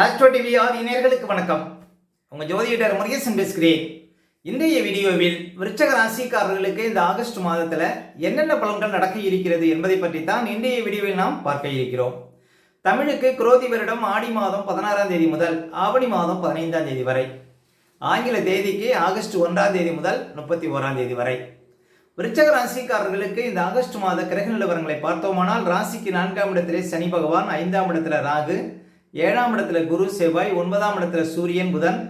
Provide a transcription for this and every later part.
Astro TV ஆதி நேயர்களுக்கு வணக்கம். உங்கள் ஜோதிடர் முருகேசன் பேசுகிறேன். இன்றைய வீடியோவில் விருச்சக ராசிக்காரர்களுக்கு இந்த ஆகஸ்ட் மாதத்தில் என்னென்ன பலன்கள் நடக்க இருக்கிறது என்பதை பற்றி தான் இன்றைய வீடியோவில் நாம் பார்க்க இருக்கிறோம். தமிழுக்கு குரோதி வருடம் ஆடி மாதம் பதினாறாம் தேதி முதல் ஆவணி மாதம் பதினைந்தாம் தேதி வரை. ஆங்கில தேதிக்கு ஆகஸ்ட் ஒன்றாம் தேதி முதல் முப்பத்தி ஓராம் தேதி வரை. விருச்சக ராசிக்காரர்களுக்கு இந்த ஆகஸ்ட் மாத கிரக நிலவரங்களை பார்த்தோமானால் ராசிக்கு நான்காம் இடத்திலே சனி பகவான் ஐந்தாம் இடத்துல ராகு ஏழாம் இடத்துல குரு செவ்வாய் ஒன்பதாம் இடத்துல சூரியன் புதன்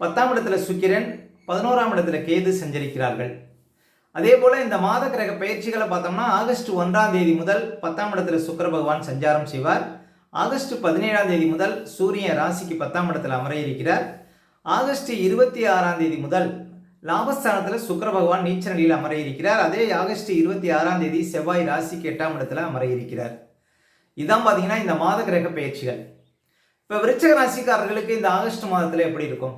பத்தாம் இடத்துல சுக்கிரன் பதினோராம் இடத்துல கேது சஞ்சரிக்கிறார்கள். அதே போல் இந்த மாத கிரக பயிற்சிகளை பார்த்தோம்னா ஆகஸ்ட் ஒன்றாம் தேதி முதல் பத்தாம் இடத்துல சுக்கிர பகவான் சஞ்சாரம் செய்வார். ஆகஸ்ட் பதினேழாம் தேதி முதல் சூரியன் ராசிக்கு பத்தாம் இடத்துல அமர இருக்கிறார் ஆகஸ்ட் இருபத்தி ஆறாம் தேதி முதல் லாபஸ்தானத்தில் சுக்கிர பகவான் நீச்ச நிலையில் அமர இருக்கிறார் அதே ஆகஸ்ட் இருபத்தி ஆறாம் தேதி செவ்வாய் ராசிக்கு எட்டாம் இடத்துல அமர இருக்கிறார் இதான் பார்த்தீங்கன்னா இந்த மாத கிரக பயிற்சிகள். இப்போ விருச்சக ராசிக்காரர்களுக்கு இந்த ஆகஸ்ட் மாதத்தில் எப்படி இருக்கும்?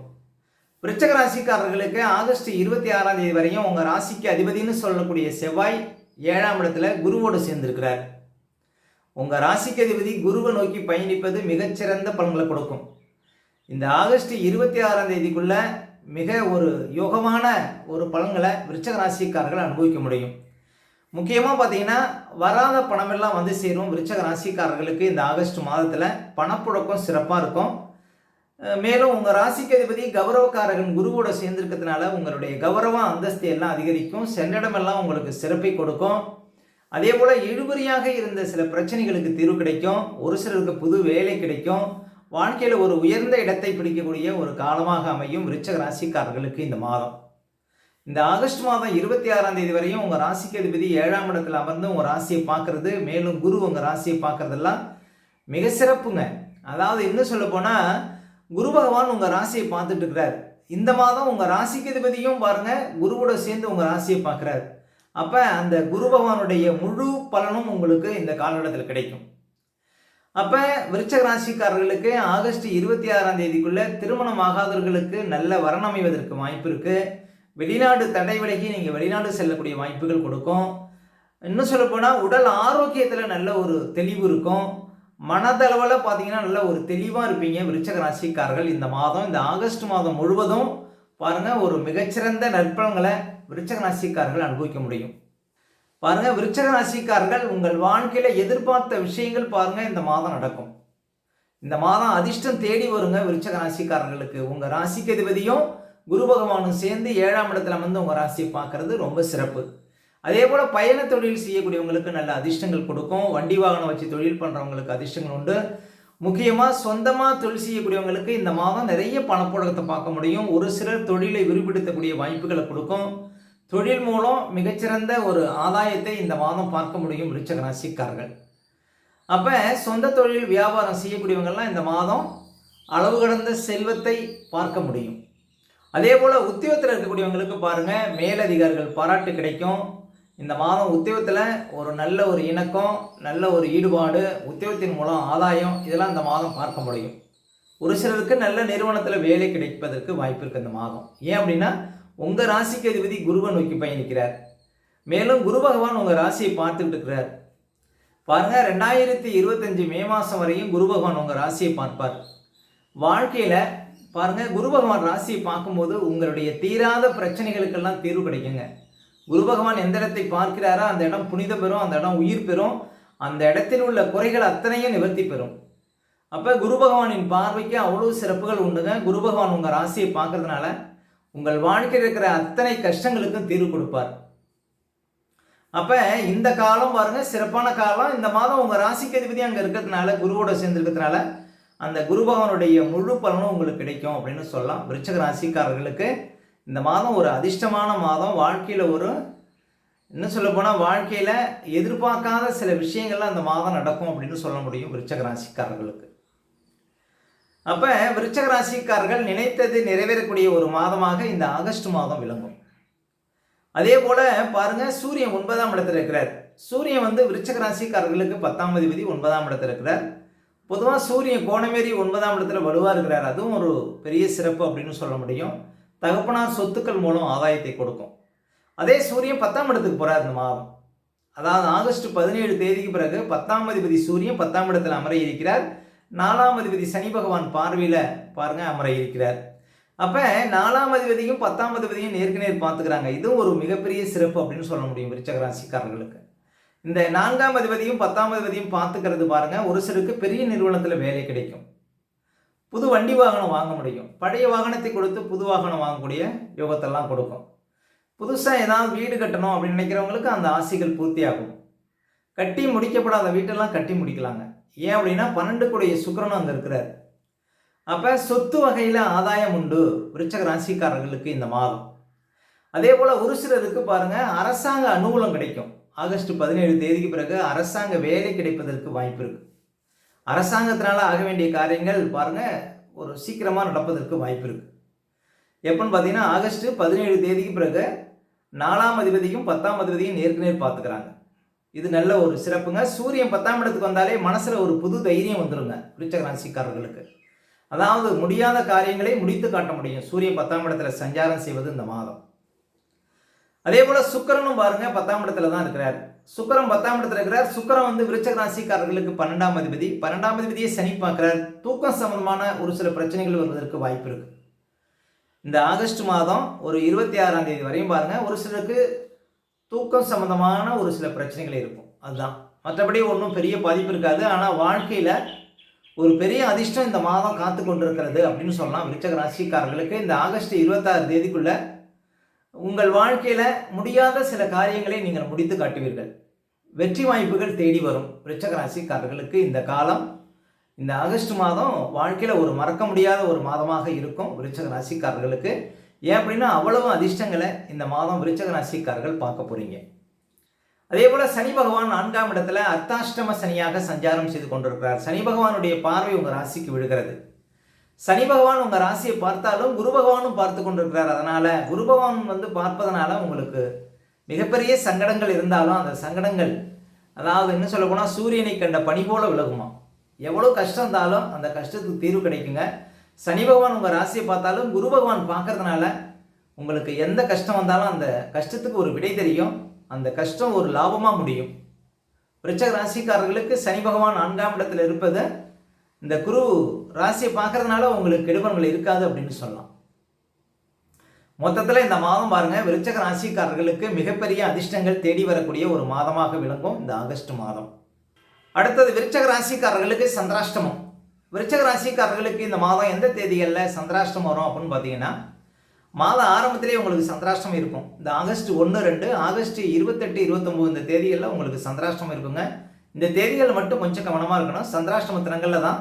விருச்சக ராசிக்காரர்களுக்கு ஆகஸ்ட் இருபத்தி ஆறாம் தேதி வரையும் உங்கள் ராசிக்கு அதிபதினு சொல்லக்கூடிய செவ்வாய் ஏழாம் இடத்துல குருவோடு சேர்ந்திருக்கிறார். உங்கள் ராசிக்கு அதிபதி குருவை நோக்கி பயணிப்பது மிகச்சிறந்த பலன்களை கொடுக்கும். இந்த ஆகஸ்ட் இருபத்தி ஆறாம் தேதிக்குள்ள மிக ஒரு யோகமான ஒரு பலன்களை விருச்சக ராசிக்காரர்கள் அனுபவிக்க முடியும். முக்கியமாக பார்த்தீங்கன்னா வராத பணமெல்லாம் வந்து சேரும். விருச்சக ராசிக்காரர்களுக்கு இந்த ஆகஸ்ட் மாதத்தில் பணப்புழக்கம் சிறப்பாக இருக்கும். மேலும் உங்கள் ராசிக்கு அதிபதி கௌரவக்காரகன் குருவோட சேர்ந்திருக்கிறதுனால உங்களுடைய கௌரவ அந்தஸ்து எல்லாம் அதிகரிக்கும். சென்னிடமெல்லாம் உங்களுக்கு சிறப்பை கொடுக்கும். அதே போல் இழுபறியாக இருந்த சில பிரச்சனைகளுக்கு தீர்வு கிடைக்கும். ஒரு சிலருக்கு புது வேலை கிடைக்கும். வாழ்க்கையில் ஒரு உயர்ந்த இடத்தை பிடிக்கக்கூடிய ஒரு காலமாக அமையும் விருச்சக ராசிக்காரர்களுக்கு இந்த மாதம். இந்த ஆகஸ்ட் மாதம் இருபத்தி ஆறாம் தேதி வரையும் உங்கள் ராசிக்கு அதிபதி ஏழாம் இடத்துல அமர்ந்து உங்கள் ராசியை பார்க்கறது மேலும் குரு உங்கள் ராசியை பார்க்கறதெல்லாம் மிக சிறப்புங்க. அதாவது இன்னும் சொல்ல போனால் குரு பகவான் உங்கள் ராசியை பார்த்துட்டு இருக்கிறார். இந்த மாதம் உங்கள் ராசிக்கு அதிபதியும் பாருங்க குருவோட சேர்ந்து உங்கள் ராசியை பார்க்குறாரு. அப்போ அந்த குரு பகவானுடைய முழு பலனும் உங்களுக்கு இந்த காலகட்டத்தில் கிடைக்கும். அப்போ விருச்சக ராசிக்காரர்களுக்கு ஆகஸ்ட் இருபத்தி ஆறாம் தேதிக்குள்ள திருமணம் ஆகாதவர்களுக்கு நல்ல வரணமைவதற்கு வாய்ப்பு இருக்குது வெளிநாடு தடை விலகி நீங்கள் வெளிநாடு செல்லக்கூடிய வாய்ப்புகள் கொடுக்கும். இன்னும் சொல்லப்போனால் உடல் ஆரோக்கியத்தில் நல்ல ஒரு தெளிவு இருக்கும். மனதளவில் பார்த்தீங்கன்னா நல்ல ஒரு தெளிவாக இருப்பீங்க. விருச்சக ராசிக்காரர்கள் இந்த மாதம் இந்த ஆகஸ்ட் மாதம் முழுவதும் பாருங்கள் ஒரு மிகச்சிறந்த நற்பலன்களை விருச்சக ராசிக்காரர்கள் அனுபவிக்க முடியும். பாருங்க விருச்சக ராசிக்காரர்கள் உங்கள் வாழ்க்கையில் எதிர்பார்த்த விஷயங்கள் பாருங்கள் இந்த மாதம் நடக்கும். இந்த மாதம் அதிர்ஷ்டம் தேடி வருங்க விருச்சக ராசிக்காரர்களுக்கு. உங்கள் ராசிக்கு அதிபதியும் குரு பகவானும் சேர்ந்து ஏழாம் இடத்துல வந்து உங்கள் ராசியை பார்க்கறது ரொம்ப சிறப்பு. அதே போல் பயண தொழில் செய்யக்கூடியவங்களுக்கு நல்ல அதிர்ஷ்டங்கள் கொடுக்கும். வண்டி வாகனம் வச்சு தொழில் பண்ணுறவங்களுக்கு அதிர்ஷ்டங்கள் உண்டு. முக்கியமாக சொந்தமாக தொழில் செய்யக்கூடியவங்களுக்கு இந்த மாதம் நிறைய பணப்புழக்கத்தை பார்க்க முடியும். ஒரு சிலர் தொழிலை விரிவுபடுத்தக்கூடிய வாய்ப்புகளை கொடுக்கும். தொழில் மூலம் மிகச்சிறந்த ஒரு ஆதாயத்தை இந்த மாதம் பார்க்க முடியும் விருச்சக ராசிக்காரர்கள். அப்போ சொந்த தொழில் வியாபாரம் செய்யக்கூடியவங்கள்லாம் இந்த மாதம் அளவு கடந்த செல்வத்தை பார்க்க முடியும். அதே போல் உத்தியோகத்தில் இருக்கக்கூடியவங்களுக்கு பாருங்கள் மேலதிகாரிகள் பாராட்டு கிடைக்கும். இந்த மாதம் உத்தியோகத்தில் ஒரு நல்ல ஒரு இணக்கம் நல்ல ஒரு ஈடுபாடு உத்தியோகத்தின் மூலம் ஆதாயம் இதெல்லாம் இந்த மாதம் பார்க்க முடியும். ஒரு சிலருக்கு நல்ல நிறுவனத்தில் வேலை கிடைப்பதற்கு வாய்ப்பு இருக்குது இந்த மாதம். ஏன் அப்படின்னா உங்கள் ராசிக்கு அதிபதி குருவை நோக்கி பயணிக்கிறார். மேலும் குரு பகவான் உங்கள் ராசியை பார்த்துட்டு இருக்கிறார். பாருங்க ரெண்டாயிரத்தி இருபத்தஞ்சு மே மாதம் வரையும் குரு பகவான் உங்கள் ராசியை பார்ப்பார். வாழ்க்கையில் பாருங்க குரு பகவான் ராசியை பார்க்கும்போது உங்களுடைய தீராத பிரச்சனைகளுக்கெல்லாம் தீர்வு கிடைக்குங்க. குரு பகவான் எந்த இடத்தை பார்க்கிறாரோ அந்த இடம் புனித பெறும் அந்த இடம் உயிர் பெறும் அந்த இடத்தில் உள்ள குறைகள் அத்தனையும் நிவர்த்தி பெறும். அப்போ குரு பகவானின் பார்வைக்கு அவ்வளோ சிறப்புகள் உண்டுங்க. குரு பகவான் உங்கள் ராசியை பார்க்கறதுனால உங்கள் வாழ்க்கையில் இருக்கிற அத்தனை கஷ்டங்களுக்கும் தீர்வு கொடுப்பார். அப்போ இந்த காலம் பாருங்க சிறப்பான காலம். இந்த மாதம் உங்கள் ராசிக்கு அதிபதி அங்கே இருக்கிறதுனால குருவோட சேர்ந்துருக்கிறதுனால அந்த குரு பகவானுடைய முழு பலனும் உங்களுக்கு கிடைக்கும் அப்படின்னு சொல்லலாம். விருச்சக ராசிக்காரர்களுக்கு இந்த மாதம் ஒரு அதிர்ஷ்டமான மாதம். வாழ்க்கையில் ஒரு இன்னும் சொல்ல போனால் வாழ்க்கையில் எதிர்பார்க்காத சில விஷயங்கள்லாம் அந்த மாதம் நடக்கும் அப்படின்னு சொல்ல முடியும் விருச்சக ராசிக்காரர்களுக்கு. அப்போ விருச்சக ராசிக்காரர்கள் நினைத்தது நிறைவேறக்கூடிய ஒரு மாதமாக இந்த ஆகஸ்ட் மாதம் விளங்கும். அதே போல் பாருங்கள் சூரியன் ஒன்பதாம் இடத்துல இருக்கிறார். சூரியன் வந்து விருச்சக ராசிக்காரர்களுக்கு பத்தாம் அதிபதி ஒன்பதாம் இடத்துல இருக்கிறார். பொதுவாக சூரியன் கோணமேறி ஒன்பதாம் இடத்துல வலுவாக இருக்கிறார் அதுவும் ஒரு பெரிய சிறப்பு அப்படின்னு சொல்ல முடியும். தகப்பனார் சொத்துக்கள் மூலம் ஆதாயத்தை கொடுக்கும். அதே சூரியன் பத்தாம் இடத்துக்கு போகிறார் இந்த மாதம். அதாவது ஆகஸ்ட் பதினேழு தேதிக்கு பிறகு பத்தாம் அதிபதி சூரியன் பத்தாம் இடத்துல அமர இருக்கிறார். நாலாம் அதிபதி சனி பகவான் பார்வையில் பாருங்க அமர இருக்கிறார். அப்போ நாலாம் அதிபதியும் பத்தாம் அதிபதியும் நேருக்கு நேர் பார்த்துக்கிறாங்க. இதுவும் ஒரு மிகப்பெரிய சிறப்பு அப்படின்னு சொல்ல முடியும் விருச்சகராசிக்காரர்களுக்கு இந்த நான்காம் அதிபதியும் பத்தாம் அதிபதியும் பார்த்துக்கிறது பாருங்க ஒரு சிலருக்கு பெரிய நிறுவனத்தில் வேலை கிடைக்கும். புது வண்டி வாகனம் வாங்க முடியும். பழைய வாகனத்தை கொடுத்து புது வாகனம் வாங்கக்கூடிய யோகத்தெல்லாம் கொடுக்கும். புதுசாக ஏதாவது வீடு கட்டணும் அப்படின்னு நினைக்கிறவங்களுக்கு அந்த ஆசைகள் பூர்த்தியாகும். கட்டி முடிக்கப்படாத வீட்டெல்லாம் கட்டி முடிக்கலாங்க. ஏன் அப்படின்னா பன்னெண்டு சுக்கரனும் சுக்கிரனும் அங்கே இருக்கிறார். அப்போ சொத்து வகையில் ஆதாயம் உண்டு. விருச்சக ராசிக்காரர்களுக்கு இந்த மாதம். அதே போல் ஒரு சிலருக்கு பாருங்கள் அரசாங்க அனுகூலம் கிடைக்கும். ஆகஸ்ட் பதினேழு தேதிக்கு பிறகு அரசாங்க வேலை கிடைப்பதற்கு வாய்ப்பு இருக்கு. அரசாங்கத்தினால ஆக வேண்டிய காரியங்கள் பாருங்கள் ஒரு சீக்கிரமாக நடப்பதற்கு வாய்ப்பு இருக்கு. எப்போன்னு பார்த்தீங்கன்னா ஆகஸ்ட் பதினேழு தேதிக்கு பிறகு நாலாம் அதிபதியும் பத்தாம் அதிபதியும் நேருக்கு நேர் பார்த்துக்கிறாங்க. இது நல்ல ஒரு சிறப்புங்க. சூரியன் பத்தாம் இடத்துக்கு வந்தாலே மனசில் ஒரு புது தைரியம் வந்துருங்க விருச்சக ராசிக்காரர்களுக்கு. அதாவது முடியாத காரியங்களை முடித்து காட்ட முடியும். சூரியன் பத்தாம் இடத்துல சஞ்சாரம் செய்வது இந்த மாதம். அதே போல சுக்கரனும் பாருங்க பத்தாம் இடத்துல தான் இருக்கிறார். சுக்கரம் பத்தாம் இடத்துல இருக்கிறார். சுக்கரம் வந்து விருச்சக ராசிக்காரர்களுக்கு பன்னெண்டாம் அதிபதி. பன்னெண்டாம் அதிபதியை சனி பார்க்கிறார். தூக்கம் சம்பந்தமான ஒரு சில பிரச்சனைகள் வருவதற்கு வாய்ப்பு இருக்கு. இந்த ஆகஸ்ட் மாதம் ஒரு இருபத்தி ஆறாம் தேதி வரையும் பாருங்க ஒரு சிலருக்கு தூக்கம் சம்பந்தமான ஒரு சில பிரச்சனைகள் இருக்கும். அதுதான். மற்றபடி ஒன்றும் பெரிய பாதிப்பு இருக்காது. ஆனால் வாழ்க்கையில் ஒரு பெரிய அதிர்ஷ்டம் இந்த மாதம் காத்து கொண்டிருக்கிறது அப்படின்னு சொல்லலாம். விருச்சக ராசிக்காரர்களுக்கு இந்த ஆகஸ்ட் இருபத்தாறு தேதிக்குள்ள உங்கள் வாழ்க்கையில் முடியாத சில காரியங்களை நீங்கள் முடித்து காட்டுவீர்கள். வெற்றி வாய்ப்புகள் தேடி வரும். ரிச்சகராசிக்காரர்களுக்கு இந்த காலம் இந்த ஆகஸ்ட் மாதம் வாழ்க்கையில் ஒரு மறக்க முடியாத ஒரு மாதமாக இருக்கும் விருச்சக ராசிக்காரர்களுக்கு ஏன் அப்படின்னா அவ்வளவு அதிர்ஷ்டங்களை இந்த மாதம் விருச்சக ராசிக்காரர்கள் பார்க்க போறீங்க. அதே போல சனி பகவான் நான்காம் இடத்துல அர்த்தாஷ்டம சனியாக சஞ்சாரம் செய்து கொண்டிருக்கிறார். சனி பகவானுடைய பார்வை உங்க ராசிக்கு விழுகிறது. சனி பகவான் உங்கள் ராசியை பார்த்தாலும் குரு பகவானும் பார்த்து கொண்டிருக்கிறார். அதனால் குரு பகவான் வந்து பார்ப்பதனால உங்களுக்கு மிகப்பெரிய சங்கடங்கள் இருந்தாலும் அந்த சங்கடங்கள் அதாவது என்ன சொல்ல போனால் சூரியனை கண்ட பனி போல விலகுமா எவ்வளோ கஷ்டம் இருந்தாலும் அந்த கஷ்டத்துக்கு தீர்வு கிடைக்குங்க. சனி பகவான் உங்கள் ராசியை பார்த்தாலும் குரு பகவான் பார்க்கறதுனால உங்களுக்கு எந்த கஷ்டம் வந்தாலும் அந்த கஷ்டத்துக்கு ஒரு விடை தெரியும். அந்த கஷ்டம் ஒரு லாபமாக முடியும். விருச்சக ராசிக்காரர்களுக்கு சனி பகவான் நான்காம் இடத்தில் இருப்பது இந்த குரு ராசியை பார்க்கறதுனால உங்களுக்கு கெடுபன்கள் இருக்காது அப்படின்னு சொல்லலாம். மொத்தத்தில் இந்த மாதம் பாருங்க விருச்சக ராசிக்காரர்களுக்கு மிகப்பெரிய அதிர்ஷ்டங்கள் தேடி வரக்கூடிய ஒரு மாதமாக விளங்கும் இந்த ஆகஸ்ட் மாதம். அடுத்தது விருச்சக ராசிக்காரர்களுக்கு சந்திராஷ்டமம். விருச்சக ராசிக்காரர்களுக்கு இந்த மாதம் எந்த தேதிகளில் சந்திராஷ்டமம் வரும் அப்படின்னு பார்த்தீங்கன்னா மாத ஆரம்பத்திலே உங்களுக்கு சந்திராஷ்டமம் இருக்கும். இந்த ஆகஸ்ட் ஒன்று ரெண்டு ஆகஸ்ட் இருபத்தெட்டு இருபத்தொம்போது இந்த தேதிகளில் உங்களுக்கு சந்திராஷ்டமம் இருக்குங்க. இந்த தேதிகள் மட்டும் கொஞ்சம் கவனமாக இருக்கணும். சந்திராஷ்டம தினங்களில் தான்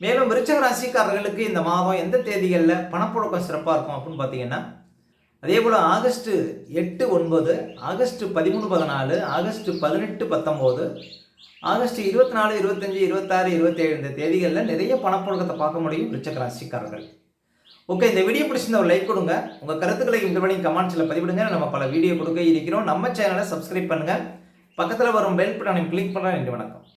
மேலும் விருச்சக ராசிக்காரர்களுக்கு இந்த மாதம் எந்த தேதிகளில் பணப்புழக்கம் சிறப்பாக இருக்கும் அப்படின்னு பார்த்தீங்கன்னா அதே போல் ஆகஸ்ட் எட்டு ஒன்பது ஆகஸ்ட் பதிமூணு பதினாலு ஆகஸ்ட் பதினெட்டு பத்தொம்போது ஆகஸ்ட் இருபத்தி நாலு இருபத்தஞ்சி இருபத்தாறு இருபத்தேழு இந்த தேதிகளில் நிறைய பணப்புழக்கத்தை பார்க்க முடியும் விருச்சக ராசிக்காரர்கள் ஓகே இந்த வீடியோ பிடிச்சிருந்த ஒரு லைக் கொடுங்க. உங்கள் கருத்துக்களை இந்த வழி கமெண்ட்ஸில் பதிவிடுங்க. நம்ம பல வீடியோ கொடுக்க இருக்கிறோம். நம்ம சேனலை சப்ஸ்கிரைப் பண்ணுங்கள் பக்கத்தில் வரும் பெல் பட்டனை கிளிக் பண்ணுறேன் நன்றி வணக்கம்.